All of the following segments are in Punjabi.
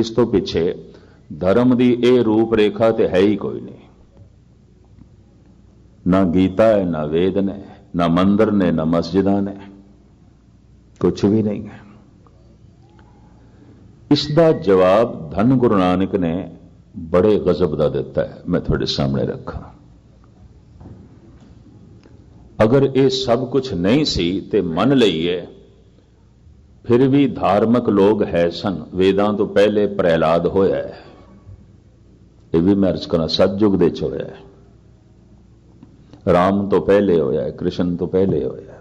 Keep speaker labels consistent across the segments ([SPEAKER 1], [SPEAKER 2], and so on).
[SPEAKER 1] ਇਸ ਤੋਂ ਪਿੱਛੇ ਧਰਮ ਦੀ ਇਹ ਰੂਪ ਰੇਖਾ ਤੇ ਹੈ ਹੀ ਕੋਈ ਨਹੀਂ। ਨਾ ਗੀਤਾ ਹੈ, ਨਾ ਵੇਦ ਨੇ, ਨਾ ਮੰਦਰ ਨੇ, ਨਾ ਮਸਜਿਦਾਂ ਨੇ ਕੁਝ ਵੀ ਨਹੀਂ ਹੈ। ਇਸ ਦਾ ਜਵਾਬ ਧੰਨ ਗੁਰੂ ਨਾਨਕ ਨੇ ਬੜੇ ਗਜ਼ਬ ਦਾ ਦਿੱਤਾ ਹੈ। ਮੈਂ ਤੁਹਾਡੇ ਸਾਹਮਣੇ ਰੱਖਾਂ। ਅਗਰ ਇਹ ਸਭ ਕੁਝ ਨਹੀਂ ਸੀ ਤੇ ਮੰਨ ਲਈਏ ਫਿਰ ਵੀ ਧਾਰਮਿਕ ਲੋਕ ਹੈ ਸਨ ਵੇਦਾਂ ਤੋਂ ਪਹਿਲੇ ਪ੍ਰਹਿਲਾਦ ਹੋਇਆ ਹੈ ਇਹ ਵੀ ਮੈਂ ਅਰਜ਼ ਕਰਾਂ ਸਤਜੁਗ ਦੇ ਚ ਹੋਇਆ ਹੈ ਰਾਮ ਤੋਂ ਪਹਿਲੇ ਹੋਇਆ ਹੈ ਕ੍ਰਿਸ਼ਨ ਤੋਂ ਪਹਿਲੇ ਹੋਇਆ ਹੈ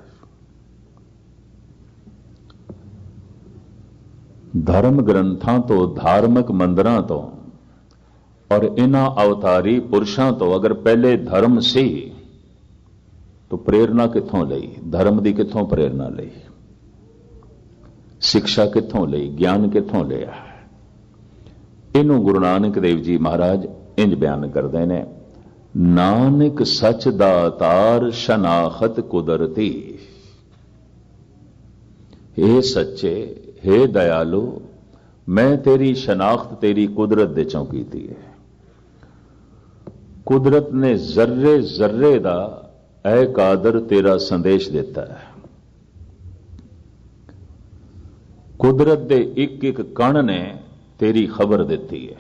[SPEAKER 1] ਧਰਮ ਗ੍ਰੰਥਾਂ ਤੋਂ ਧਾਰਮਿਕ ਮੰਦਰਾਂ ਤੋਂ ਔਰ ਇਹਨਾਂ ਅਵਤਾਰੀ ਪੁਰਸ਼ਾਂ ਤੋਂ ਅਗਰ ਪਹਿਲੇ ਧਰਮ ਸੀ ਤਾਂ ਪ੍ਰੇਰਣਾ ਕਿੱਥੋਂ ਲਈ ਧਰਮ ਦੀ ਕਿੱਥੋਂ ਪ੍ਰੇਰਣਾ ਲਈ ਸਿੱਖਿਆ ਕਿੱਥੋਂ ਲਈ, ਗਿਆਨ ਕਿੱਥੋਂ ਲਿਆ? ਇਹਨੂੰ ਗੁਰੂ ਨਾਨਕ ਦੇਵ ਜੀ ਮਹਾਰਾਜ ਇੰਜ ਬਿਆਨ ਕਰਦੇ ਨੇ, ਨਾਨਕ ਸੱਚ ਦਾ ਤਾਰ ਸ਼ਨਾਖਤ ਕੁਦਰਤੀ। ਏ ਸੱਚੇ हे ਦਇਆਲੋ, ਮੈਂ ਤੇਰੀ ਸ਼ਨਾਖਤ, ਤੇਰੀ ਕੁਦਰਤ ਦੇ ਚੋਂ ਕੀਤੀ ਹੈ। ਕੁਦਰਤ ਨੇ ਜ਼ਰਰੇ ਜ਼ਰਰੇ ਦਾ ਐ ਕਾਦਰ ਤੇਰਾ ਸੰਦੇਸ਼ ਦਿੱਤਾ ਹੈ। ਕੁਦਰਤ ਦੇ ਇੱਕ ਇੱਕ ਕਣ ਨੇ ਤੇਰੀ ਖਬਰ ਦਿੱਤੀ ਹੈ।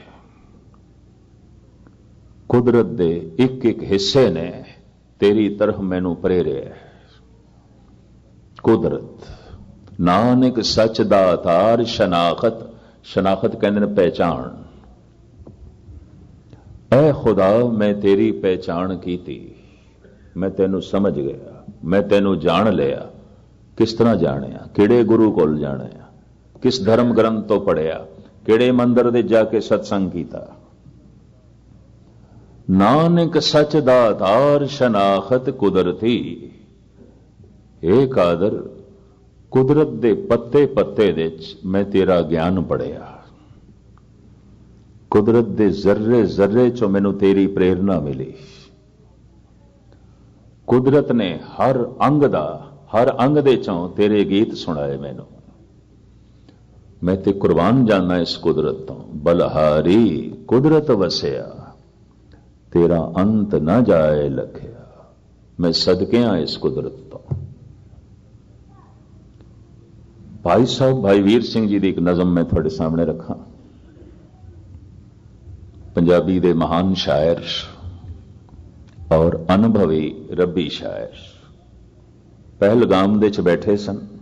[SPEAKER 1] ਕੁਦਰਤ ਦੇ ਇੱਕ ਇੱਕ ਹਿੱਸੇ ਨੇ ਤੇਰੀ ਤਰਫ ਮੈਨੂੰ ਪ੍ਰੇਰਿਆ ਹੈ। ਕੁਦਰਤ, ਨਾਨਕ ਸੱਚ ਦਾ ਆਧਾਰ ਸ਼ਨਾਖਤ ਸ਼ਨਾਖਤ ਕਹਿੰਦੇ ਨੇ ਪਹਿਚਾਣ। ਐ ਖੁਦਾ, ਮੈਂ ਤੇਰੀ ਪਹਿਚਾਣ ਕੀਤੀ। ਮੈਂ ਤੈਨੂੰ ਸਮਝ ਗਿਆ, ਮੈਂ ਤੈਨੂੰ ਜਾਣ ਲਿਆ। ਕਿਸ ਤਰ੍ਹਾਂ ਜਾਣਿਆ? ਕਿਹੜੇ ਗੁਰੂ ਕੋਲ ਜਾਣਿਆ? ਕਿਸ ਧਰਮ ਗ੍ਰੰਥ ਤੋਂ ਪੜਿਆ? ਕਿਹੜੇ ਮੰਦਰ ਦੇ ਜਾ ਕੇ ਸਤਸੰਗ ਕੀਤਾ? ਨਾਨਕ ਸੱਚ ਦਾ ਆਧਾਰ ਸ਼ਨਾਖਤ ਕੁਦਰਤੀ। ਏ ਕਾਦਰ ਕੁਦਰਤ ਦੇ ਪੱਤੇ ਪੱਤੇ ਦੇ ਵਿੱਚ ਮੈਂ ਤੇਰਾ ਗਿਆਨ ਪੜਿਆ। ਕੁਦਰਤ ਦੇ ਜ਼ਰਰੇ ਜ਼ਰਰੇ ਚੋਂ ਮੈਨੂੰ ਤੇਰੀ ਪ੍ਰੇਰਣਾ ਮਿਲੀ। ਕੁਦਰਤ ਨੇ ਹਰ ਅੰਗ ਦਾ, ਹਰ ਅੰਗ ਦੇ ਚੋਂ ਤੇਰੇ ਗੀਤ ਸੁਣਾਏ ਮੈਨੂੰ। ਮੈਂ ਤੇ ਕੁਰਬਾਨ ਜਾਣਾ ਇਸ ਕੁਦਰਤ ਤੋਂ। ਬਲਹਾਰੀ ਕੁਦਰਤ ਵਸਿਆ, ਤੇਰਾ ਅੰਤ ਨਾ ਜਾਏ ਲਖਿਆ। ਮੈਂ ਸਦਕਿਆਂ ਇਸ ਕੁਦਰਤ ਤੋਂ। ਭਾਈ ਸਾਹਿਬ, ਭਾਈ ਵੀਰ ਸਿੰਘ ਜੀ ਦੀ ਇੱਕ ਨਜ਼ਮ ਮੈਂ ਤੁਹਾਡੇ ਸਾਹਮਣੇ ਰੱਖਾਂ। ਪੰਜਾਬੀ ਦੇ ਮਹਾਨ ਸ਼ਾਇਰ ਔਰ ਅਨੁਭਵੀ ਰੱਬੀ ਸ਼ਾਇਰ। ਪਹਿਲਗਾਮ ਦੇ ਚ ਬੈਠੇ ਸਨ।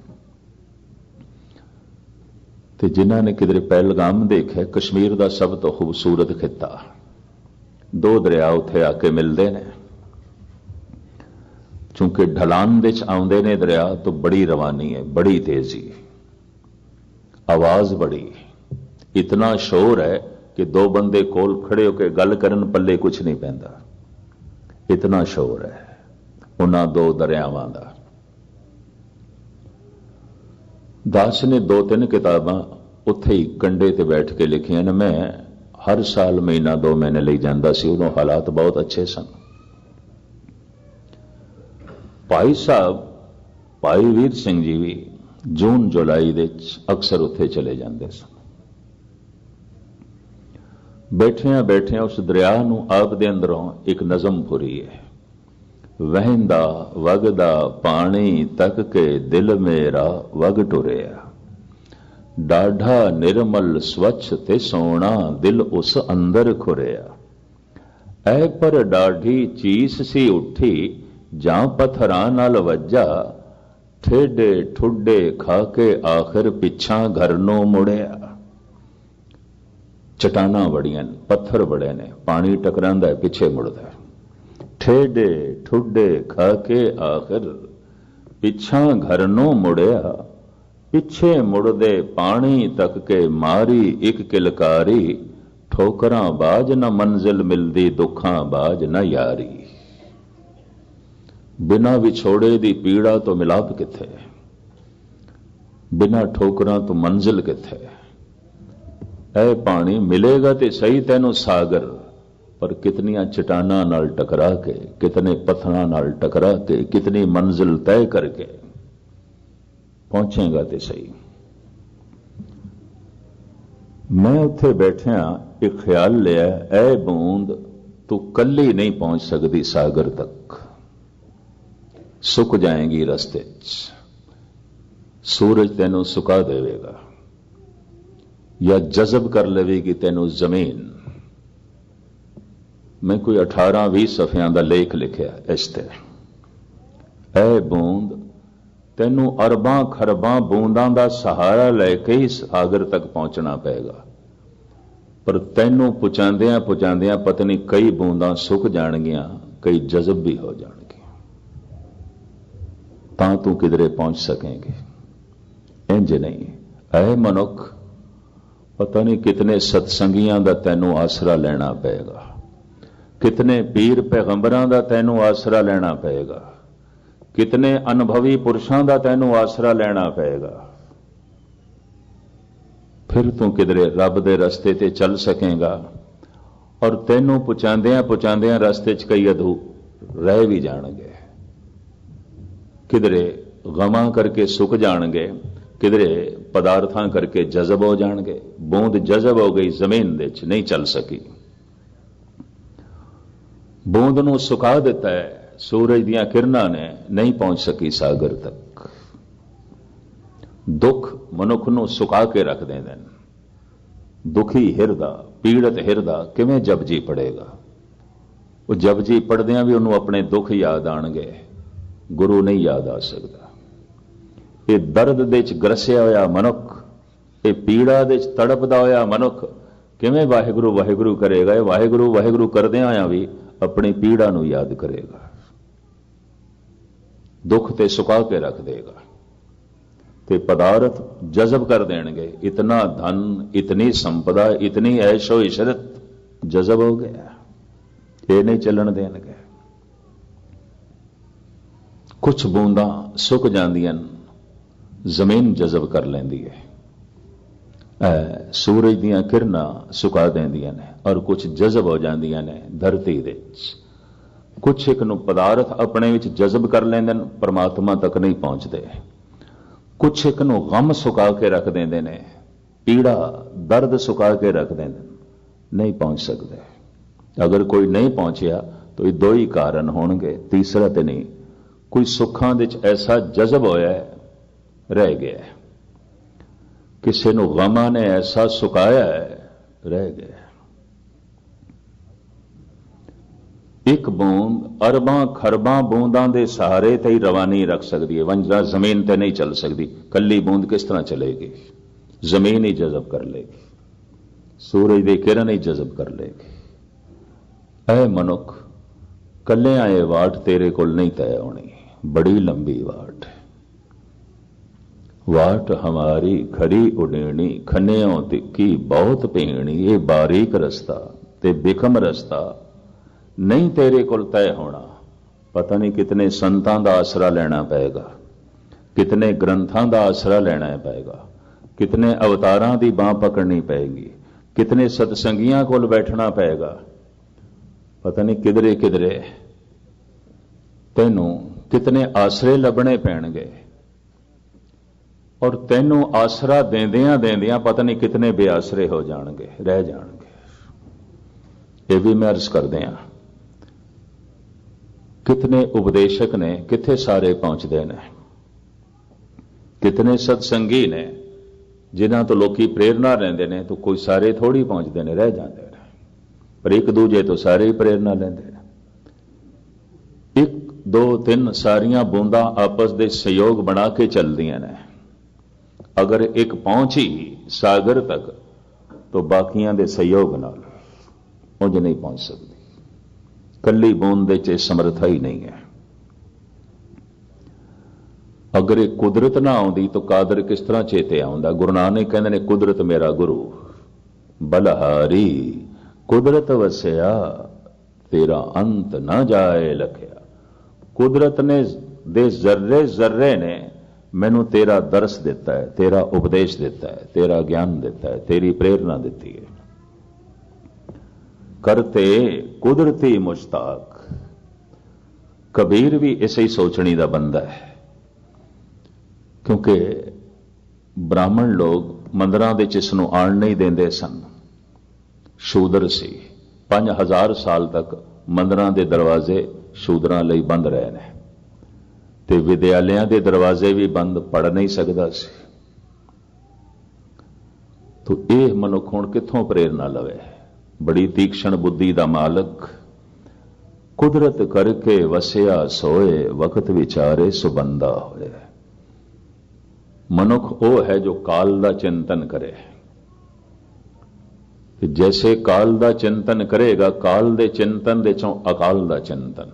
[SPEAKER 1] ਤੇ ਜਿਨ੍ਹਾਂ ਨੇ ਕਿਧਰੇ ਪਹਿਲਗਾਮ ਦੇਖਿਆ, ਕਸ਼ਮੀਰ ਦਾ ਸਭ ਤੋਂ ਖੂਬਸੂਰਤ ਖਿੱਤਾ। ਦੋ ਦਰਿਆ ਉੱਥੇ ਆ ਕੇ ਮਿਲਦੇ ਨੇ। ਕਿਉਂਕਿ ਢਲਾਨ ਵਿੱਚ ਆਉਂਦੇ ਨੇ ਦਰਿਆ, ਤੋਂ ਬੜੀ ਰਵਾਨੀ ਹੈ, ਬੜੀ ਤੇਜ਼ੀ। ਆਵਾਜ਼ ਬੜੀ। ਇਤਨਾ ਸ਼ੋਰ ਹੈ ਕਿ ਦੋ ਬੰਦੇ ਕੋਲ ਖੜੇ ਹੋ ਕੇ ਗੱਲ ਕਰਨ ਪੱਲੇ ਕੁਝ ਨਹੀਂ ਪੈਂਦਾ। ਇਤਨਾ ਸ਼ੋਰ ਹੈ। ਉਹਨਾਂ ਦੋ ਦਰਿਆਵਾਂ ਦਾ। ਦਾਸ ਨੇ ਦੋ ਤਿੰਨ ਕਿਤਾਬਾਂ ਉੱਥੇ ਹੀ ਕੰਡੇ ਤੇ ਬੈਠ ਕੇ ਲਿਖੀਆਂ ਨੇ। ਮੈਂ ਹਰ ਸਾਲ ਮਹੀਨਾ ਦੋ ਮਹੀਨੇ ਲਈ ਜਾਂਦਾ ਸੀ, ਉਦੋਂ ਹਾਲਾਤ ਬਹੁਤ ਅੱਛੇ ਸਨ। ਭਾਈ ਸਾਹਿਬ, ਭਾਈ ਵੀਰ ਸਿੰਘ ਜੀ ਵੀ ਜੂਨ, ਜੁਲਾਈ ਦੇ ਅਕਸਰ ਉੱਥੇ ਚਲੇ ਜਾਂਦੇ ਸਨ। ਬੈਠਿਆਂ ਬੈਠਿਆਂ ਉਸ ਦਰਿਆ ਨੂੰ ਆਪ ਦੇ ਅੰਦਰੋਂ ਇੱਕ ਨਜ਼ਮ ਫੁਰੀ ਹੈ। ਵਹਿੰਦਾ, ਵਗਦਾ ਪਾਣੀ ਤੱਕ ਕੇ ਦਿਲ ਮੇਰਾ ਵਗ ਟੁਰਿਆ। ਡਾਢਾ ਨਿਰਮਲ ਸਵੱਛ ਤੇ ਸੋਹਣਾ ਦਿਲ ਉਸ ਅੰਦਰ ਖੁਰਿਆ। ਐ ਪਰ ਡਾਢੀ ਚੀਸ ਸੀ ਉੱਠੀ, ਜਾਂ ਪਥਰਾਂ ਨਾਲ ਵੱਜਾ, ਠੇਡੇ ਠੁੱਡੇ ਖਾ ਕੇ ਆਖਰ ਪਿੱਛਾਂ ਘਰ ਨੂੰ ਮੁੜਿਆ। ਚਟਾਨਾਂ ਬੜੀਆਂ ਨੇ, ਪੱਥਰ ਬੜੇ ਨੇ, ਪਾਣੀ ਟਕਰਾਂਦਾ ਪਿੱਛੇ ਮੁੜਦਾ। ਠੇਡੇ ਠੁੱਡੇ, ਖਾ ਕੇ ਆਖਰ। ਪਿੱਛਾਂ ਘਰ ਨੂੰ ਮੁੜਿਆ। ਪਿੱਛੇ ਮੁੜਦੇ ਪਾਣੀ ਤੱਕ ਕੇ ਮਾਰੀ ਇੱਕ ਕਿਲਕਾਰੀ। ਠੋਕਰਾਂ ਬਾਜ ਨਾ ਮੰਜ਼ਿਲ ਮਿਲਦੀ, ਦੁੱਖਾਂ ਬਾਜ ਨਾ ਯਾਰੀ। ਬਿਨਾ ਵਿਛੋੜੇ ਦੀ ਪੀੜਾ ਤੋਂ ਮਿਲਾਪ ਕਿੱਥੇ? ਬਿਨਾ ਠੋਕਰਾਂ ਤੋਂ ਮੰਜ਼ਿਲ ਕਿੱਥੇ? ਐ ਪਾਣੀ ਮਿਲੇਗਾ ਤੇ ਸਹੀ ਤੈਨੂੰ ਸਾਗਰ। ਪਰ ਕਿਤਨੀਆਂ ਚਟਾਨਾਂ ਨਾਲ ਟਕਰਾ ਕੇ, ਕਿਤਨੇ ਪੱਥਰਾਂ ਨਾਲ ਟਕਰਾ ਕੇ, ਕਿਤਨੀ ਮੰਜ਼ਿਲ ਤੈਅ ਕਰਕੇ ਪਹੁੰਚੇਗਾ ਤੇ ਸਹੀ। ਮੈਂ ਉੱਥੇ ਬੈਠਿਆ ਇੱਕ ਖਿਆਲ ਲਿਆ, ਐ ਬੂੰਦ ਤੂੰ ਕੱਲੀ ਨਹੀਂ ਪਹੁੰਚ ਸਕਦੀ ਸਾਗਰ ਤੱਕ। ਸੁੱਕ ਜਾਏਗੀ ਰਸਤੇ 'ਚ। ਸੂਰਜ ਤੈਨੂੰ ਸੁਕਾ ਦੇਵੇਗਾ ਜਾਂ ਜਜ਼ਬ ਕਰ ਲਵੇਗੀ ਤੈਨੂੰ ਜ਼ਮੀਨ। ਮੈਂ ਕੋਈ 18 20 ਸਫ਼ਿਆਂ ਦਾ ਲੇਖ ਲਿਖਿਆ ਇਸ ਤੇ। ਐ ਬੂੰਦ, ਤੈਨੂੰ ਅਰਬਾਂ ਖਰਬਾਂ ਬੂੰਦਾਂ ਦਾ ਸਹਾਰਾ ਲੈ ਕੇ ਹੀ ਸਾਗਰ ਤੱਕ ਪਹੁੰਚਣਾ ਪਏਗਾ। ਪਰ ਤੈਨੂੰ ਪੁਚਾਉਂਦਿਆਂ ਪੁਚਾਉਂਦਿਆਂ ਪਤਨੀ ਕਈ ਬੂੰਦਾਂ ਸੁੱਕ ਜਾਣਗੀਆਂ, ਕਈ ਜਜ਼ਬ ਵੀ ਹੋ ਜਾਣਗੀਆਂ ਤਾਂ ਤੂੰ ਕਿਧਰੇ ਪਹੁੰਚ ਸਕੇਂਗੇ? ਇੰਜ ਨਹੀਂ। ਐ ਮਨੁੱਖ, ਪਤਾ ਨਹੀਂ ਕਿਤਨੇ ਸਤਸੰਗੀਆਂ ਦਾ ਤੈਨੂੰ ਆਸਰਾ ਲੈਣਾ ਪਏਗਾ। ਕਿਤਨੇ ਪੀਰ ਪੈਗੰਬਰਾਂ ਦਾ ਤੈਨੂੰ ਆਸਰਾ ਲੈਣਾ ਪਏਗਾ। ਕਿਤਨੇ ਅਨੁਭਵੀ ਪੁਰਸ਼ਾਂ ਦਾ ਤੈਨੂੰ ਆਸਰਾ ਲੈਣਾ ਪਏਗਾ। ਫਿਰ ਤੂੰ ਕਿਧਰੇ ਰੱਬ ਦੇ ਰਸਤੇ ਤੇ ਚੱਲ ਸਕੇਗਾ ਔਰ ਤੈਨੂੰ ਪੁਚਾਉਂਦਿਆਂ ਪੁਚਾਉਂਦਿਆਂ ਰਸਤੇ 'ਚ ਕਈ ਅਧੂ ਰਹਿ ਵੀ ਜਾਣਗੇ। ਕਿਧਰੇ ਗਮਾਂ ਕਰਕੇ ਸੁੱਕ ਜਾਣਗੇ, ਕਿਧਰੇ ਪਦਾਰਥਾਂ ਕਰਕੇ ਜਜ਼ਬ ਹੋ ਜਾਣਗੇ, ਬੂੰਦ ਜਜ਼ਬ ਹੋ ਗਈ ਜ਼ਮੀਨ ਦੇ 'ਚ ਨਹੀਂ ਚੱਲ ਸਕੀ। ਬੂੰਦ ਨੂੰ ਸੁਕਾ ਦਿੱਤਾ ਹੈ, ਸੂਰਜ ਦੀਆਂ ਕਿਰਨਾਂ ਨੇ ਨਹੀਂ ਪਹੁੰਚ ਸਕੀ ਸਾਗਰ ਤੱਕ। ਦੁੱਖ ਮਨੁੱਖ ਨੂੰ ਸੁਕਾ ਕੇ ਰੱਖ ਦਿੰਦੇ ਨੇ। ਦੁਖੀ ਹਿਰਦਾ, ਪੀੜਤ ਹਿਰਦਾ ਕਿਵੇਂ ਜਪਜੀ ਪੜੇਗਾ? ਉਹ ਜਪਜੀ ਪੜਦਿਆਂ ਵੀ ਉਹਨੂੰ ਆਪਣੇ ਦੁੱਖ ਯਾਦ ਆਣਗੇ। ਗੁਰੂ ਨਹੀਂ ਯਾਦ ਆ ਸਕਦਾ। ਇਹ ਦਰਦ ਦੇ ਵਿੱਚ ਗਰਸਿਆ ਹੋਇਆ ਮਨੁੱਖ, ਇਹ ਪੀੜਾ ਦੇ ਵਿੱਚ ਤੜਪਦਾ ਹੋਇਆ ਮਨੁੱਖ ਕਿਵੇਂ ਵਾਹਿਗੁਰੂ ਵਾਹਿਗੁਰੂ ਕਰੇਗਾ? ਇਹ ਵਾਹਿਗੁਰੂ ਵਾਹਿਗੁਰੂ ਕਰਦਿਆਂ ਆਇਆ ਵੀ ਆਪਣੀ ਪੀੜਾ ਨੂੰ ਯਾਦ ਕਰੇਗਾ। ਦੁੱਖ ਤੇ ਸੁਕਾ ਕੇ ਰੱਖ ਦੇਗਾ। ਤੇ ਪਦਾਰਥ ਜਜ਼ਬ ਕਰ ਦੇਣਗੇ। ਇਤਨਾ ਧਨ, ਇਤਨੀ ਸੰਪਦਾ, ਇਤਨੀ ਐਸ਼ੋ ਇਸ਼ਰਤ ਜਜ਼ਬ ਹੋ ਗਿਆ। ਇਹ ਨਹੀਂ ਚੱਲਣ ਦੇਣਗੇ। ਕੁਝ ਬੂੰਦਾਂ ਸੁੱਕ ਜਾਂਦੀਆਂ ਜ਼ਮੀਨ ਜਜ਼ਬ ਕਰ ਲੈਂਦੀ ਹੈ। ਸੂਰਜ ਦੀਆਂ ਕਿਰਨਾਂ ਸੁਕਾ ਦਿੰਦੀਆਂ ਨੇ ਔਰ ਕੁਝ ਜਜ਼ਬ ਹੋ ਜਾਂਦੀਆਂ ਨੇ ਧਰਤੀ ਦੇ ਵਿੱਚ। ਕੁਝ ਇੱਕ ਨੂੰ ਪਦਾਰਥ ਆਪਣੇ ਵਿੱਚ ਜਜ਼ਬ ਕਰ ਲੈਂਦੇ ਨੇ, ਪਰਮਾਤਮਾ ਤੱਕ ਨਹੀਂ ਪਹੁੰਚਦੇ। ਕੁਝ ਇੱਕ ਨੂੰ ਗਮ ਸੁਕਾ ਕੇ ਰੱਖ ਦਿੰਦੇ ਨੇ, ਪੀੜਾ, ਦਰਦ ਸੁਕਾ ਕੇ ਰੱਖ ਦਿੰਦੇ ਨੇ, ਨਹੀਂ ਪਹੁੰਚ ਸਕਦੇ। ਅਗਰ ਕੋਈ ਨਹੀਂ ਪਹੁੰਚਿਆ, ਤਾਂ ਇਹ ਦੋ ਹੀ ਕਾਰਨ ਹੋਣਗੇ। ਤੀਸਰਾ ਤੇ ਨਹੀਂ, ਕੋਈ ਸੁੱਖਾਂ ਦੇ ਵਿੱਚ ਐਸਾ ਜਜ਼ਬ ਹੋਇਆ ਰਹਿ ਗਿਆ ਕਿਸੇ ਨੂੰ ਗਮਾਂ ਨੇ ਐਸਾ ਸੁਕਾਇਆ ਹੈ, ਰਹਿ ਗਿਆ ਇੱਕ ਬੂੰਦ ਅਰਬਾਂ ਖਰਬਾਂ ਬੂੰਦਾਂ ਦੇ ਸਹਾਰੇ ਤੇ ਹੀ ਰਵਾਨੀ ਰੱਖ ਸਕਦੀ ਹੈ। ਵੰਜਰਾ ਜ਼ਮੀਨ ਤੇ ਨਹੀਂ ਚੱਲ ਸਕਦੀ। ਕੱਲੀ ਬੂੰਦ ਕਿਸ ਤਰ੍ਹਾਂ ਚਲੇਗੀ? ਜ਼ਮੀਨ ਹੀ ਜਜ਼ਬ ਕਰ ਲੇਗੀ। ਸੂਰਜ ਦੀ ਕਿਰਨ ਹੀ ਜਜ਼ਬ ਕਰ ਲੇਗੀ। ਐ ਮਨੁੱਖ ਕੱਲਿਆਂ ਇਹ ਵਾਟ ਤੇਰੇ ਕੋਲ ਨਹੀਂ ਤੈਅ ਹੋਣੀ। ਬੜੀ ਲੰਬੀ ਵਾਟ। ਵਾਟ ਹਮਾਰੀ ਖੜੀ ਉਡੇਣੀ ਖੰਨਿਓ ਤਿੱਕੀ ਬਹੁਤ ਪੀਣੀ ਇਹ ਬਾਰੀਕ ਰਸਤਾ ਤੇ ਬਿਖਮ ਰਸਤਾ। ਨਹੀਂ ਤੇਰੇ ਕੋਲ ਤੈਅ ਹੋਣਾ, ਪਤਾ ਨਹੀਂ ਕਿਤਨੇ ਸੰਤਾਂ ਦਾ ਆਸਰਾ ਲੈਣਾ ਪਏਗਾ, ਕਿਤਨੇ ਗ੍ਰੰਥਾਂ ਦਾ ਆਸਰਾ ਲੈਣਾ ਪਏਗਾ, ਕਿਤਨੇ ਅਵਤਾਰਾਂ ਦੀ ਬਾਹ ਪਕੜਨੀ ਪਏਗੀ, ਕਿਤਨੇ ਸਤਸੰਗੀਆਂ ਕੋਲ ਬੈਠਣਾ ਪਏਗਾ। ਪਤਾ ਨਹੀਂ ਕਿਧਰੇ ਕਿਧਰੇ ਤੈਨੂੰ ਕਿਤਨੇ ਆਸਰੇ ਲੱਭਣੇ ਪੈਣਗੇ। ਔਰ ਤੈਨੂੰ ਆਸਰਾ ਦੇਂਦਿਆਂ ਦੇਂਦਿਆਂ ਪਤਾ ਨਹੀਂ ਕਿਤਨੇ ਬੇਆਸਰੇ ਹੋ ਜਾਣਗੇ, ਰਹਿ ਜਾਣਗੇ। ਇਹ ਵੀ ਮੈਂ ਅਰਜ਼ ਕਰਦੇ ਆ ਕਿਤਨੇ ਉਪਦੇਸ਼ਕ ਨੇ, ਕਿੱਥੇ ਸਾਰੇ ਪਹੁੰਚਦੇ ਨੇ। ਕਿਤਨੇ ਸਤਸੰਗੀ ਨੇ, ਜਿਨ੍ਹਾਂ ਤੋਂ ਲੋਕੀ ਪ੍ਰੇਰਣਾ ਲੈਂਦੇ ਨੇ, ਤਾਂ ਕੋਈ ਸਾਰੇ ਥੋੜੀ ਪਹੁੰਚਦੇ ਨੇ, ਰਹਿ ਜਾਂਦੇ ਨੇ। ਪਰ ਇੱਕ ਦੂਜੇ ਤੋਂ ਸਾਰੇ ਹੀ ਪ੍ਰੇਰਣਾ ਲੈਂਦੇ ਨੇ। ਇੱਕ, ਦੋ, ਤਿੰਨ ਸਾਰੀਆਂ ਬੂੰਦਾਂ ਆਪਸ ਦੇ ਸਹਿਯੋਗ ਬਣਾ ਕੇ ਚੱਲਦੀਆਂ ਨੇ। ਅਗਰ ਇੱਕ ਪਹੁੰਚੀ ਸਾਗਰ ਤੱਕ, ਤਾਂ ਬਾਕੀਆਂ ਦੇ ਸਹਿਯੋਗ ਨਾਲ ਉਂਝ ਨਹੀਂ ਪਹੁੰਚ ਸਕਦੀ। ਕੱਲੀ ਬੂੰਦ ਦੇ ਚ ਇਹ ਸਮਰੱਥਾ ਹੀ ਨਹੀਂ ਹੈ। ਅਗਰ ਇਹ ਕੁਦਰਤ ਨਾ ਆਉਂਦੀ, ਤਾਂ ਕਾਦਰ ਕਿਸ ਤਰ੍ਹਾਂ ਚੇਤੇ ਆਉਂਦਾ? ਗੁਰੂ ਨਾਨਕ ਕਹਿੰਦੇ ਨੇ, ਕੁਦਰਤ ਮੇਰਾ ਗੁਰੂ, ਬਲਹਾਰੀ, ਕੁਦਰਤ ਵਸਿਆ, ਤੇਰਾ ਅੰਤ ਨਾ ਜਾਏ ਲਖਿਆ। ਕੁਦਰਤ ਨੇ ਦੇ ਜ਼ਰਰੇ ਜ਼ਰਰੇ ਨੇ ਮੈਨੂੰ ਤੇਰਾ ਦਰਸ ਦਿੱਤਾ ਹੈ, ਤੇਰਾ ਉਪਦੇਸ਼ ਦਿੱਤਾ ਹੈ, ਤੇਰਾ ਗਿਆਨ ਦਿੱਤਾ ਹੈ, ਤੇਰੀ ਪ੍ਰੇਰਣਾ ਦਿੱਤੀ ਹੈ। ਕਰਤੇ ਕੁਦਰਤੀ ਮੁਸ਼ਤਾਕ। ਕਬੀਰ ਵੀ ਇਸੇ ਹੀ ਸੋਚਣੀ ਦਾ ਬੰਦਾ ਹੈ। ਕਿਉਂਕਿ ਬ੍ਰਾਹਮਣ ਲੋਕ ਮੰਦਰਾਂ ਦੇ ਚ ਇਸ ਨੂੰ ਆਣ ਨਹੀਂ ਦਿੰਦੇ ਸਨ। ਸ਼ੂਦਰ ਸੀ। 5000 ਸਾਲ ਤੱਕ ਮੰਦਰਾਂ ਦੇ ਦਰਵਾਜ਼ੇ ਸ਼ੂਦਰਾਂ ਲਈ ਬੰਦ ਰਹੇ ਨੇ। ਤੇ ਵਿਦਿਆਲਿਆਂ ਦੇ ਦਰਵਾਜ਼ੇ ਵੀ ਬੰਦ ਪੜ ਨਹੀਂ ਸਕਦਾ ਸੀ। ਤੋ ਇਹ ਮਨੁੱਖ ਹੁਣ ਕਿੱਥੋਂ ਪ੍ਰੇਰਨਾ ਲਵੇ? ਬੜੀ ਤੀਕਸ਼ਣ ਬੁੱਧੀ ਦਾ ਮਾਲਕ, ਕੁਦਰਤ ਕਰਕੇ ਵਸਿਆ ਸੋਏ, ਵਕਤ ਵਿਚਾਰੇ ਸੁਬੰਦਾ ਹੋਏ। ਮਨੁੱਖ ਉਹ ਹੈ ਜੋ ਕਾਲ ਦਾ ਚਿੰਤਨ ਕਰੇ। ਕਿ ਜੈਸੇ ਕਾਲ ਦਾ ਚਿੰਤਨ ਕਰੇਗਾ, ਕਾਲ ਦੇ ਚਿੰਤਨ ਦੇ ਚੋਂ ਅਕਾਲ ਦਾ ਚਿੰਤਨ।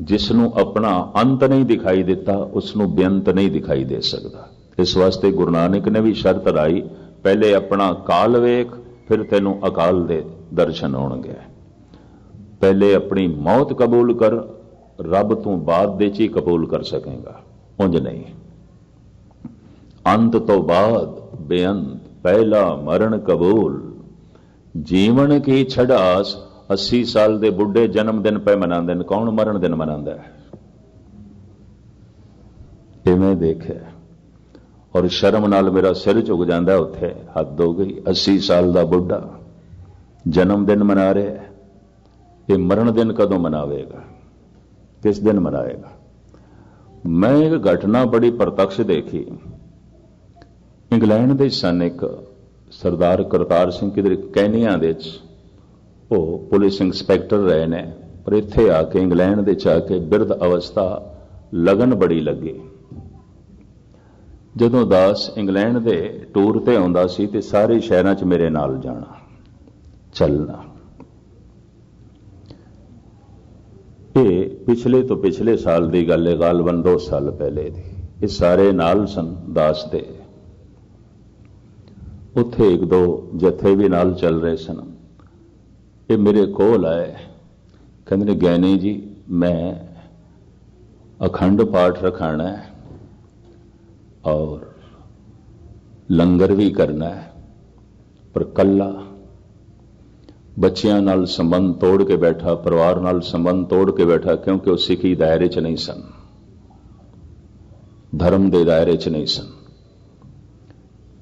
[SPEAKER 1] ਜਿਸ ਨੂੰ ਆਪਣਾ ਅੰਤ ਨਹੀਂ ਦਿਖਾਈ ਦਿੱਤਾ ਉਸ ਨੂੰ ਬੇਅੰਤ ਨਹੀਂ ਦਿਖਾਈ ਦੇ ਸਕਦਾ। ਇਸ ਵਾਸਤੇ ਗੁਰੂ ਨਾਨਕ ਨੇ ਵੀ ਸ਼ਰਤ ਲਾਈ, ਪਹਿਲੇ ਆਪਣਾ ਕਾਲ ਵੇਖ, ਫਿਰ ਤੈਨੂੰ ਅਕਾਲ ਦੇ ਦਰਸ਼ਨ ਹੋਣਗੇ। ਪਹਿਲੇ ਆਪਣੀ ਮੌਤ ਕਬੂਲ ਕਰ, ਰੱਬ ਤੋਂ ਬਾਅਦ ਦੇ ਚ ਹੀ ਕਬੂਲ ਕਰ ਸਕੇਗਾ। ਉਂਝ ਨਹੀਂ। ਅੰਤ ਤੋਂ ਬਾਅਦ ਬੇਅੰਤ, ਪਹਿਲਾ ਮਰਨ ਕਬੂਲ। ਜੀਵਨ ਕੀ ਛਡਾਸ 80 ਸਾਲ ਦੇ ਬੁੱਢੇ ਜਨਮ ਦਿਨ ਪੈ ਮਨਾਉਂਦੇ ਨੇ। ਕੌਣ ਮਰਨ ਦਿਨ ਮਨਾਉਂਦਾ ਹੈ? ਇਵੇਂ ਦੇਖਿਆ? ਔਰ ਸ਼ਰਮ ਨਾਲ ਮੇਰਾ ਸਿਰ ਝੁਕ ਜਾਂਦਾ ਉੱਥੇ। ਹੱਦ ਹੋ ਗਈ। 80 ਸਾਲ ਦਾ ਬੁੱਢਾ ਜਨਮ ਦਿਨ ਮਨਾ ਰਿਹਾ ਹੈ। ਇਹ ਮਰਨ ਦਿਨ ਕਦੋਂ ਮਨਾਵੇਗਾ? ਕਿਸ ਦਿਨ ਮਨਾਏਗਾ? ਮੈਂ ਇੱਕ ਘਟਨਾ ਬੜੀ ਪ੍ਰਤੱਖ ਦੇਖੀ। ਇੰਗਲੈਂਡ ਦੇ ਸਨ ਇੱਕ ਸਰਦਾਰ ਕਰਤਾਰ ਸਿੰਘ ਕਿਧਰ ਕੈਨੀਆ ਦੇ ਵਿੱਚ। ਉਹ ਪੁਲਿਸ ਇੰਸਪੈਕਟਰ ਰਹੇ ਨੇ, ਪਰ ਇੱਥੇ ਆ ਕੇ ਇੰਗਲੈਂਡ ਦੇ ਚ ਆ ਕੇ ਬਿਰਧ ਅਵਸਥਾ ਲਗਨ ਬੜੀ ਲੱਗੀ। ਜਦੋਂ ਦਾਸ ਇੰਗਲੈਂਡ ਦੇ ਟੂਰ ਤੇ ਆਉਂਦਾ ਸੀ ਤੇ ਸਾਰੇ ਸ਼ਹਿਰਾਂ 'ਚ ਮੇਰੇ ਨਾਲ ਜਾਣਾ। ਚੱਲਣਾ। ਇਹ ਪਿਛਲੇ ਤੋਂ ਪਿਛਲੇ ਸਾਲ ਦੀ ਗੱਲ ਹੈ ਗਾਲਬਨ 2 ਸਾਲ ਪਹਿਲੇ ਦੀ। ਇਹ ਸਾਰੇ ਨਾਲ ਸਨ ਦਾਸ ਦੇ। ਉੱਥੇ ਇੱਕ ਦੋ ਜਥੇ ਵੀ ਨਾਲ ਚੱਲ ਰਹੇ ਸਨ। ਇਹ ਮੇਰੇ ਕੋਲ ਆਏ। ਕਹਿੰਦੇ ਨੇ ਗਿਆਨੀ ਜੀ, ਮੈਂ ਅਖੰਡ ਪਾਠ ਰਖਾਣਾ ਹੈ ਔਰ ਲੰਗਰ ਵੀ ਕਰਨਾ ਹੈ, ਪਰ ਕੱਲਾ ਬੱਚਿਆਂ ਨਾਲ ਸੰਬੰਧ ਤੋੜ ਕੇ ਬੈਠਾ, ਪਰਿਵਾਰ ਨਾਲ ਸੰਬੰਧ ਤੋੜ ਕੇ ਬੈਠਾ, ਕਿਉਂਕਿ ਉਹ ਸਿੱਖੀ ਦਾਇਰੇ 'ਚ ਨਹੀਂ ਸਨ, ਧਰਮ ਦੇ ਦਾਇਰੇ 'ਚ ਨਹੀਂ ਸਨ।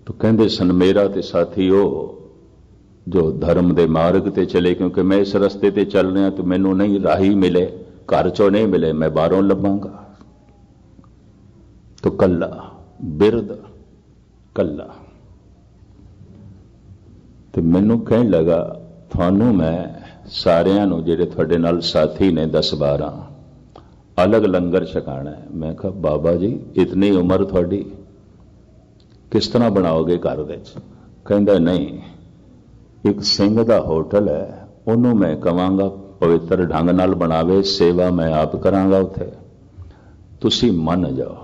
[SPEAKER 1] ਤੋ ਕਹਿੰਦੇ ਸਨ, ਮੇਰਾ ਤੇ ਸਾਥੀ ਉਹ ਜੋ ਧਰਮ ਦੇ ਮਾਰਗ ਤੇ ਚਲੇ, ਕਿਉਂਕਿ ਮੈਂ ਇਸ ਰਸਤੇ ਤੇ ਚੱਲ ਰਿਹਾ ਤੇ ਮੈਨੂੰ ਨਹੀਂ ਰਾਹੀ ਮਿਲੇ, ਘਰ ਚੋਂ ਨਹੀਂ ਮਿਲੇ, ਮੈਂ ਬਾਹਰੋਂ ਲੱਭਾਂਗਾ। ਤੋ ਕੱਲਾ ਬਿਰਦ ਕੱਲਾ। ਤੇ ਮੈਨੂੰ ਕਹਿਣ ਲੱਗਾ, ਤੁਹਾਨੂੰ ਮੈਂ ਸਾਰਿਆਂ ਨੂੰ ਜਿਹੜੇ ਤੁਹਾਡੇ ਨਾਲ ਸਾਥੀ ਨੇ 10 12 ਅਲੱਗ ਲੰਗਰ ਛਕਾਣਾ ਹੈ। ਮੈਂ ਕਿਹਾ, ਬਾਬਾ ਜੀ, ਇਤਨੀ ਉਮਰ ਤੁਹਾਡੀ, ਕਿਸ ਤਰ੍ਹਾਂ ਬਣਾਓਗੇ ਘਰ ਵਿੱਚ? ਕਹਿੰਦਾ, ਨਹੀਂ ਇੱਕ ਸਿੰਘ ਦਾ ਹੋਟਲ ਹੈ, ਉਹਨੂੰ ਮੈਂ ਕਵਾਂਗਾ, ਪਵਿੱਤਰ ਢੰਗ ਨਾਲ ਬਣਾਵੇ, ਸੇਵਾ ਮੈਂ ਆਪ ਕਰਾਂਗਾ ਉੱਥੇ। ਤੁਸੀਂ ਮੰਨ ਜਾਓ।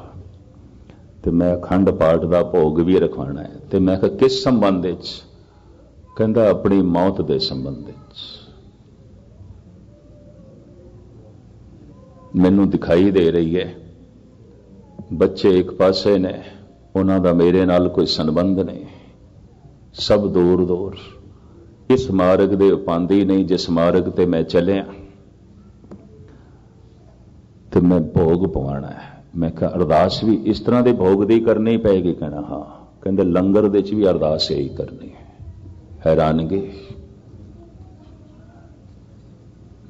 [SPEAKER 1] ਤੇ ਮੈਂ ਅਖੰਡ ਪਾਠ ਦਾ ਭੋਗ ਵੀ ਰਖਵਾਣਾ ਹੈ। ਤੇ ਮੈਂ ਕਿਹਾ, ਕਿਸ ਸੰਬੰਧ ਵਿੱਚ? ਕਹਿੰਦਾ, ਆਪਣੀ ਮੌਤ ਦੇ ਸੰਬੰਧ ਵਿੱਚ। ਮੈਨੂੰ ਦਿਖਾਈ ਦੇ ਰਹੀ ਹੈ, ਬੱਚੇ ਇੱਕ ਪਾਸੇ ਨੇ, ਉਹਨਾਂ ਦਾ ਮੇਰੇ ਨਾਲ ਕੋਈ ਸੰਬੰਧ ਨਹੀਂ। ਸਭ ਦੂਰ ਦੂਰ ਇਸ ਮਾਰਗ ਦੇ ਉਪਾਂਦੀ ਨਹੀਂ, ਜਿਸ ਮਾਰਗ ਤੇ ਮੈਂ ਚੱਲਿਆ। ਤੇ ਮੈਂ ਭੋਗ ਪਵਾਣਾ ਹੈ। ਮੈਂ ਕਿਹਾ, ਅਰਦਾਸ ਵੀ ਇਸ ਤਰ੍ਹਾਂ ਦੇ ਭੋਗ ਦੀ ਕਰਨੀ ਪਏਗੀ ਕਹਿਣਾ, ਹਾਂ। ਕਹਿੰਦੇ, ਲੰਗਰ ਦੇ ਚ ਵੀ ਅਰਦਾਸ ਇਹੀ ਕਰਨੀ ਹੈ। ਹੈਰਾਨਗੀ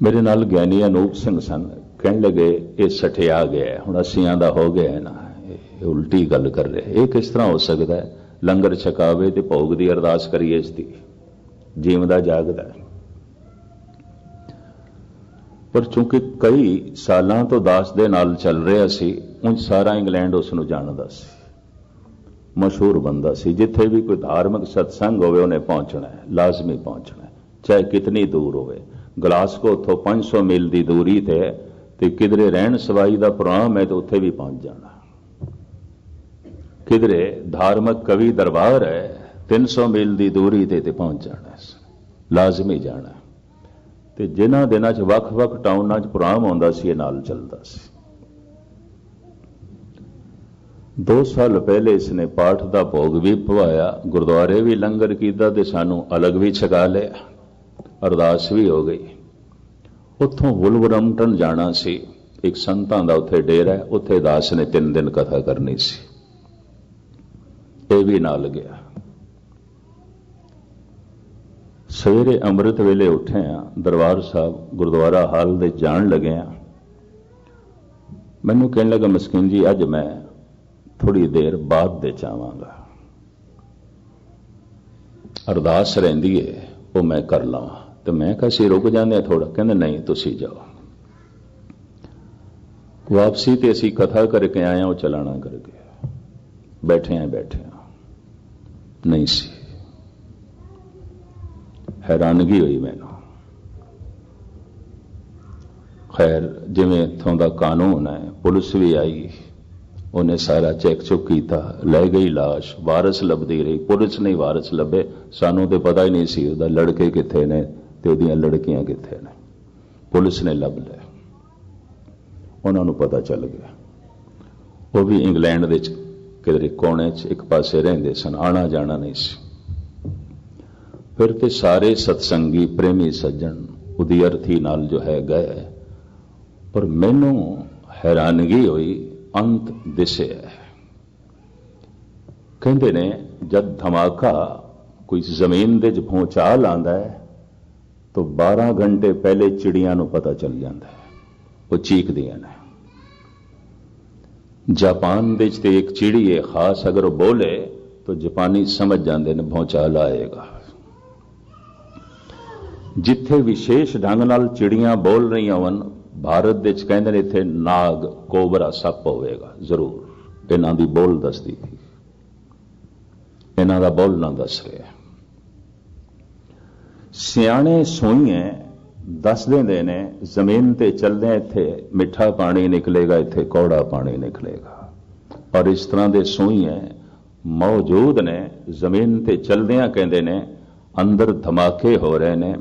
[SPEAKER 1] ਮੇਰੇ ਨਾਲ ਗਿਆਨੀ ਅਨੂਪ ਸਿੰਘ ਸਨ। ਕਹਿਣ ਲੱਗੇ, ਇਹ ਸਠਿਆ ਗਿਆ ਹੁਣ ਅੱਸੀਆਂ ਦਾ ਹੋ ਗਿਆ ਨਾ। ਇਹ ਉਲਟੀ ਗੱਲ ਕਰ ਰਿਹਾ ਇਹ ਕਿਸ ਤਰ੍ਹਾਂ ਹੋ ਸਕਦਾ ਲੰਗਰ ਛਕਾਵੇ ਤੇ ਭੋਗ ਦੀ ਅਰਦਾਸ ਕਰੀਏ ਇਸ ਦੀ। ਜੀਵਦਾ ਜਾਗਦਾ ਹੈ। ਪਰ ਚੂੰਕਿ ਕਈ ਸਾਲਾਂ ਤੋਂ ਦਾਸ ਦੇ ਨਾਲ ਚੱਲ ਰਿਹਾ ਸੀ ਉਹ ਸਾਰਾ ਇੰਗਲੈਂਡ ਉਸ ਨੂੰ ਜਾਣਦਾ ਸੀ। ਮਸ਼ਹੂਰ ਬੰਦਾ ਸੀ ਜਿੱਥੇ ਵੀ ਕੋਈ ਧਾਰਮਿਕ ਸਤਸੰਗ ਹੋਵੇ ਉਹਨੇ ਪਹੁੰਚਣਾ ਹੈ ਲਾਜ਼ਮੀ ਪਹੁੰਚਣਾ ਹੈ। ਚਾਹੇ ਕਿਤਨੀ ਦੂਰ ਹੋਵੇ। ਗਲਾਸਕੋ ਤੋਂ 500 ਮੀਲ ਦੀ ਦੂਰੀ ਤੇ ਹੈ, ਤੇ ਕਿਧਰੇ ਰਹਿਣ ਸਵਾਈ ਦਾ ਪ੍ਰੋਗਰਾਮ ਹੈ ਤੇ ਉੱਥੇ ਵੀ ਪਹੁੰਚ ਜਾਣਾ। ਕਿਧਰੇ ਧਾਰਮਿਕ ਕਵੀ ਦਰਬਾਰ ਹੈ 300 ਮੀਲ ਦੀ ਦੂਰੀ ਤੇ ਤੇ ਪਹੁੰਚ ਜਾਣਾ ਲਾਜ਼ਮੀ ਜਾਣਾ ਤੇ ਜਿਨ੍ਹਾਂ ਦਿਨਾਂ 'ਚ ਵੱਖ-ਵੱਖ ਟਾਊਨਾਂ 'ਚ ਪ੍ਰੋਗਰਾਮ ਆਉਂਦਾ ਸੀ, ਇਹ ਨਾਲ ਚੱਲਦਾ ਸੀ। ਦੋ ਸਾਲ ਪਹਿਲੇ ਇਸਨੇ ਪਾਠ ਦਾ ਭੋਗ ਵੀ ਪਵਾਇਆ, ਗੁਰਦੁਆਰੇ ਵੀ ਲੰਗਰ ਕੀਤਾ ਤੇ ਸਾਨੂੰ ਅਲੱਗ ਵੀ ਛਕਾ ਲਿਆ। ਅਰਦਾਸ ਵੀ ਹੋ ਗਈ। ਉੱਥੋਂ ਵੁਲਵਰਮਟਨ ਜਾਣਾ ਸੀ। ਇੱਕ ਸੰਤਾਂ ਦਾ ਉੱਥੇ ਡੇਰਾ ਹੈ, ਉੱਥੇ ਦਾਸ ਨੇ ਤਿੰਨ ਦਿਨ ਕਥਾ ਕਰਨੀ ਸੀ। ਇਹ ਵੀ ਨਾਲ ਗਿਆ। ਸਵੇਰੇ ਅੰਮ੍ਰਿਤ ਵੇਲੇ ਉੱਠੇ ਆ, ਦਰਬਾਰ ਸਾਹਿਬ ਗੁਰਦੁਆਰਾ ਹਾਲ ਦੇ ਜਾਣ ਲੱਗੇ ਆ। ਮੈਨੂੰ ਕਹਿਣ ਲੱਗਾ, ਮਸਕੀਨ ਜੀ, ਅੱਜ ਮੈਂ ਥੋੜੀ ਦੇਰ ਬਾਅਦ ਦੇ ਚਾਹਾਂਗਾ ਅਰਦਾਸ ਰਹਿੰਦੀ ਏ, ਉਹ ਮੈਂ ਕਰ ਲਵਾਂ। ਤੇ ਮੈਂ ਕਿਹਾ ਸੀ ਰੁਕ ਜਾਂਦੇ ਆ ਥੋੜਾ ਕਹਿੰਦੇ, ਨਹੀਂ, ਤੁਸੀਂ ਜਾਓ। ਵਾਪਸੀ ਤੇ ਅਸੀਂ ਕਥਾ ਕਰਕੇ ਆਏ ਆ, ਉਹ ਚਲਾਣਾ ਕਰਕੇ। ਬੈਠੇ ਆ ਬੈਠੇ ਆ। ਨਹੀਂ ਸੀ। ਹੈਰਾਨਗੀ ਹੋਈ ਮੈਨੂੰ। ਖੈਰ, ਜਿਵੇਂ ਇੱਥੋਂ ਦਾ ਕਾਨੂੰਨ ਹੈ, ਪੁਲਿਸ ਵੀ ਆਈ। ਉਹਨੇ ਸਾਰਾ ਚੈੱਕ ਚੁੱਕ ਕੀਤਾ, ਲੈ ਗਈ লাশ ਵਾਰਸ ਲੱਭਦੀ ਰਹੀ। ਪੁਲਿਸ ਨਹੀਂ ਵਾਰਸ ਲੱਭੇ। ਸਾਨੂੰ ਤੇ ਪਤਾ ਹੀ ਨਹੀਂ ਸੀ ਉਹਦਾ ਲੜਕੇ ਕਿੱਥੇ ਨੇ ਤੇ ਉਹਦੀਆਂ ਲੜਕੀਆਂ ਕਿੱਥੇ ਨੇ। ਪੁਲਿਸ ਨੇ ਲੱਭ ਲਿਆ। ਉਹਨਾਂ ਨੂੰ ਪਤਾ ਚੱਲ ਗਿਆ। ਉਹ ਵੀ ਇੰਗਲੈਂਡ ਦੇ ਚ ਕਿਧਰੇ ਕੋਨੇ 'ਚ ਇੱਕ ਪਾਸੇ ਰਹਿੰਦੇ ਸਨ ਆਣਾ ਜਾਣਾ ਨਹੀਂ ਸੀ। ਫਿਰ ਤੇ ਸਾਰੇ ਸਤਸੰਗੀ ਪ੍ਰੇਮੀ ਸੱਜਣ ਉਹਦੀ ਅਰਥੀ ਨਾਲ ਜੋ ਹੈ ਗਏ। ਪਰ ਮੈਨੂੰ ਹੈਰਾਨਗੀ ਹੋਈ, ਅੰਤ ਦਿਸਿਆ ਕਹਿੰਦੇ ਨੇ, ਜਦ ਧਮਾਕਾ ਕੋਈ ਜ਼ਮੀਨ ਦੇ ਚ ਭੂਚਾਲ ਆਂਦਾ ਹੈ, ਤਾਂ 12 ਘੰਟੇ ਪਹਿਲੇ ਚਿੜੀਆਂ ਨੂੰ ਪਤਾ ਚੱਲ ਜਾਂਦਾ ਹੈ। ਉਹ ਚੀਕਦੀਆਂ ਨੇ। ਜਾਪਾਨ ਦੇ ਚ ਤੇ ਇੱਕ ਚਿੜੀ ਹੈ, ਖਾਸ ਅਗਰ ਉਹ ਬੋਲੇ, ਤਾਂ ਜਾਪਾਨੀ ਸਮਝ ਜਾਂਦੇ ਨੇ ਭੂਚਾਲ ਆਏਗਾ ਜਿੱਥੇ ਵਿਸ਼ੇਸ਼ ਢੰਗ ਨਾਲ ਚਿੜੀਆਂ ਬੋਲ ਰਹੀਆਂ ਹਨ ਭਾਰਤ ਦੇ ਚ ਕਹਿੰਦੇ ਨੇ ਇੱਥੇ ਨਾਗ ਕੋਬਰਾ ਸੱਪ ਹੋਵੇਗਾ, ਜ਼ਰੂਰ। ਇਹਨਾਂ ਦੀ ਬੋਲ ਦੱਸਦੀ ਸੀ। ਇਹਨਾਂ ਦਾ ਬੋਲਣਾ ਦੱਸ ਰਿਹਾ। ਸਿਆਣੇ ਸੋਈਏ ਦੱਸ ਦਿੰਦੇ ਨੇ, ਜ਼ਮੀਨ ਤੇ ਚੱਲਦੇ ਇੱਥੇ, ਮਿੱਠਾ ਪਾਣੀ ਨਿਕਲੇਗਾ, ਇੱਥੇ ਕੌੜਾ ਪਾਣੀ ਨਿਕਲੇਗਾ। ਔਰ ਇਸ ਤਰ੍ਹਾਂ ਦੇ ਸੋਈਏ ਮੌਜੂਦ ਨੇ, ਜ਼ਮੀਨ ਤੇ ਚੱਲਦਿਆਂ ਕਹਿੰਦੇ ਨੇ, ਅੰਦਰ ਧਮਾਕੇ ਹੋ ਰਹੇ ਨੇ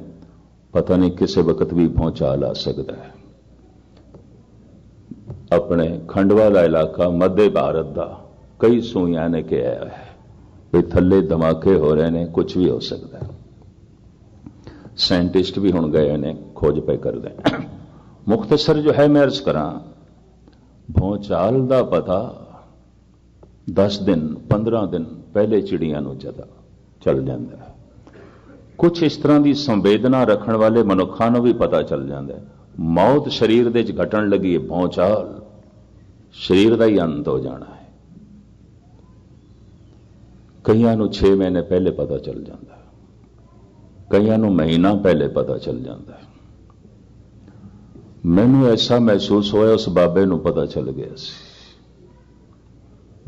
[SPEAKER 1] ਪਤਾ ਨਹੀਂ ਕਿਸੇ ਵਕਤ ਵੀ ਪਹੁੰਚਾ ਲਾ ਸਕਦਾ ਹੈ। ਆਪਣੇ ਖੰਡਵਾ ਦਾ ਇਲਾਕਾ ਮੱਧ ਭਾਰਤ ਦਾ ਕਈ ਸੂਈਆਂ ਨੇ ਕਿਹਾ ਹੈ। ਵੀ ਥੱਲੇ ਧਮਾਕੇ ਹੋ ਰਹੇ ਨੇ ਕੁਝ ਵੀ ਹੋ ਸਕਦਾ ਹੈ। ਸਾਇੰਟਿਸਟ ਵੀ ਹੁਣ ਗਏ ਨੇ, ਖੋਜ ਪੈ ਕਰਦੇ ਮੁਖਤਸਰ ਜੋ ਹੈ, ਮੈਂ ਅਰਜ਼ ਕਰਾਂ ਭੌਚਾਲ ਦਾ ਪਤਾ 10 ਦਿਨ 15 ਦਿਨ ਪਹਿਲੇ ਚਿੜੀਆਂ ਨੂੰ ਜਦਾ ਚੱਲ ਜਾਂਦਾ ਹੈ। ਕੁਝ ਇਸ ਤਰ੍ਹਾਂ ਦੀ ਸੰਵੇਦਨਾ ਰੱਖਣ ਵਾਲੇ ਮਨੁੱਖਾਂ ਨੂੰ ਵੀ ਪਤਾ ਚੱਲ ਜਾਂਦਾ ਹੈ। ਮੌਤ ਸਰੀਰ ਦੇ ਵਿੱਚ ਘਟਣ ਲੱਗੀ ਹੈ ਭੌਚਾਲ ਸਰੀਰ ਦਾ ਹੀ ਅੰਤ ਹੋ ਜਾਣਾ ਹੈ। ਕਈਆਂ ਨੂੰ 6 ਮਹੀਨੇ ਪਹਿਲੇ ਪਤਾ ਚੱਲ ਜਾਂਦਾ ਹੈ। ਕਈਆਂ ਨੂੰ ਮਹੀਨਾ ਪਹਿਲੇ ਪਤਾ ਚੱਲ ਜਾਂਦਾ ਹੈ। ਮੈਨੂੰ ਐਸਾ ਮਹਿਸੂਸ ਹੋਇਆ, ਉਸ ਬਾਬੇ ਨੂੰ ਪਤਾ ਚੱਲ ਗਿਆ ਸੀ।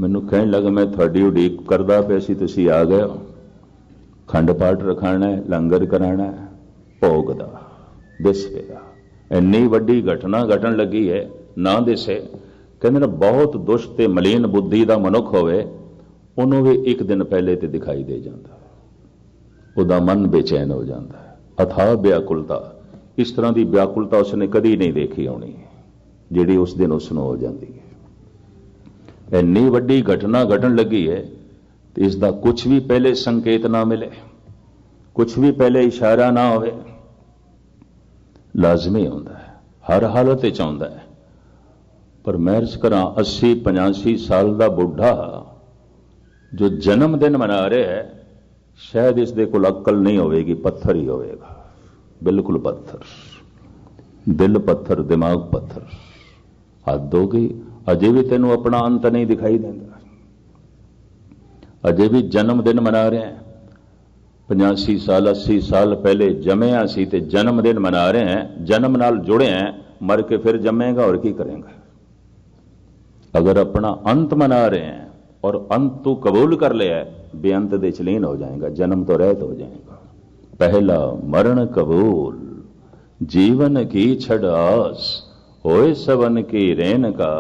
[SPEAKER 1] ਮੈਨੂੰ ਕਹਿਣ ਲੱਗਾ, ਮੈਂ ਤੁਹਾਡੀ ਉਡੀਕ ਕਰਦਾ ਪਿਆ ਸੀ, ਤੁਸੀਂ ਆ ਗਏ ਹੋ। ਖੰਡ ਪਾਠ ਰਖਾਣਾ ਹੈ, ਲੰਗਰ ਕਰਾਣਾ ਹੈ ਭੋਗ ਦਾ ਦਿਸ ਦਾ ਇੰਨੀ ਵੱਡੀ ਘਟਨਾ ਘਟਣ ਲੱਗੀ ਹੈ, ਨਾ ਦਿਸੇ। ਕਹਿੰਦੇ ਨੇ ਬਹੁਤ ਦੁਸ਼ਟ ਤੇ ਮਲੀਨ ਬੁੱਧੀ ਦਾ ਮਨੁੱਖ ਹੋਵੇ, ਉਹਨੂੰ ਵੀ ਇੱਕ ਦਿਨ ਪਹਿਲੇ ਤੇ ਦਿਖਾਈ ਦੇ ਜਾਂਦਾ। ਉਹਦਾ ਮਨ ਬੇਚੈਨ ਹੋ ਜਾਂਦਾ ਹੈ। ਅਥਾਹ ਵਿਆਕੁਲਤਾ। ਇਸ ਤਰ੍ਹਾਂ ਦੀ ਵਿਆਕੁਲਤਾ ਉਸਨੇ ਕਦੀ ਨਹੀਂ ਦੇਖੀ ਹੋਣੀ, ਜਿਹੜੀ ਉਸ ਦਿਨ ਉਸ ਨੂੰ ਹੋ ਜਾਂਦੀ ਹੈ। ਇੰਨੀ ਵੱਡੀ ਘਟਨਾ ਘਟਣ ਲੱਗੀ ਹੈ ਤੇ ਇਸ ਦਾ ਕੁਝ ਵੀ ਪਹਿਲੇ ਸੰਕੇਤ ਨਾ ਮਿਲੇ ਕੁਝ ਵੀ ਪਹਿਲੇ ਇਸ਼ਾਰਾ ਨਾ ਹੋਵੇ, ਲਾਜ਼ਮੀ ਹੁੰਦਾ ਹੈ, ਹਰ ਹਾਲਤ ਵਿੱਚ ਆਉਂਦਾ ਹੈ। ਪਰ ਮਹਿਰਜ ਕਰਾਂ 80 85 ਸਾਲ ਦਾ ਬੁੱਢਾ ਜੋ ਜਨਮ ਦਿਨ ਮਨਾ ਰਿਹਾ ਹੈ, ਸ਼ਾਇਦ ਇਸ ਦੇ ਕੋਲ ਅਕਲ ਨਹੀਂ ਹੋਵੇਗੀ, ਪੱਥਰ ਹੀ ਹੋਵੇਗਾ। ਬਿਲਕੁਲ ਪੱਥਰ। ਦਿਲ ਪੱਥਰ, ਦਿਮਾਗ ਪੱਥਰ। ਹੱਦ ਹੋ ਗਈ, ਅਜੇ ਵੀ ਤੈਨੂੰ ਆਪਣਾ ਅੰਤ ਨਹੀਂ ਦਿਖਾਈ ਦਿੰਦਾ। ਅਜੇ ਵੀ ਜਨਮ ਦਿਨ ਮਨਾ ਰਹੇ ਹਾਂ 85 ਸਾਲ 80 ਸਾਲ ਪਹਿਲੇ ਜੰਮਿਆ ਸੀ ਤੇ ਜਨਮ ਦਿਨ ਮਨਾ ਰਹੇ ਹਾਂ ਜਨਮ ਨਾਲ ਜੁੜੇ ਹਾਂ ਮਰ ਕੇ ਫਿਰ ਜੰਮੇਗਾ ਔਰ ਕੀ ਕਰੇਗਾ ਅਗਰ ਆਪਣਾ ਅੰਤ ਮਨਾ ਰਹੇ ਹਾਂ ਔਰ ਅੰਤ ਤੂੰ ਕਬੂਲ ਕਰ ਲਿਆ ਬੇਅੰਤ ਦੇ ਚਲੀਨ ਹੋ ਜਾਏਗਾ ਜਨਮ ਤੋਂ ਰਹਿਤ ਹੋ ਜਾਏਗਾ ਪਹਿਲਾ ਮਰਨ ਕਬੂਲ जीवन की छड़ आस होए सवन की रेन का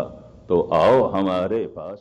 [SPEAKER 1] तो आओ हमारे पास